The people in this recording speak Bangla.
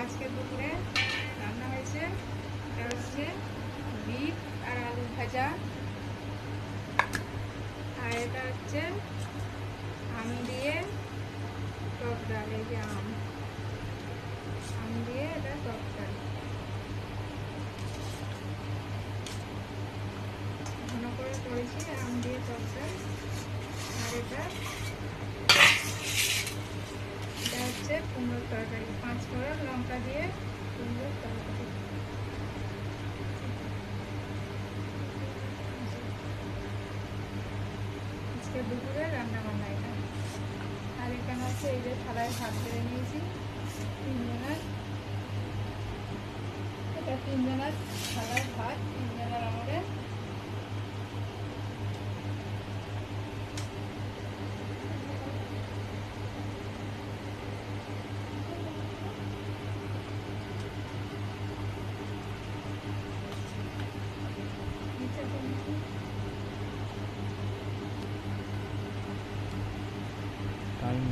আজকে দুপুরে রান্না হয়েছে। এটা হচ্ছে বিট আর আলু ভাজা। আর এটা হচ্ছে আম দিয়ে টক ডাল, এই যে আম। আম দিয়ে এটা টক ডাল। ঘন করে করেছি, আম দিয়ে টক ডাল। আর এটা এটা হচ্ছে কুমড়োর তরকারি, পাঁচ ফোড়ন লঙ্কা দিয়ে কুমড়োর তরকারি আজকে দুপুরে রান্না বান্না এটা। আর এখানে হচ্ছে এই যে থালায় ভাত বেড়ে নিয়েছি, তিনজনের। এটা তিনজনের থালায় ভাত, তিনজনের टाइम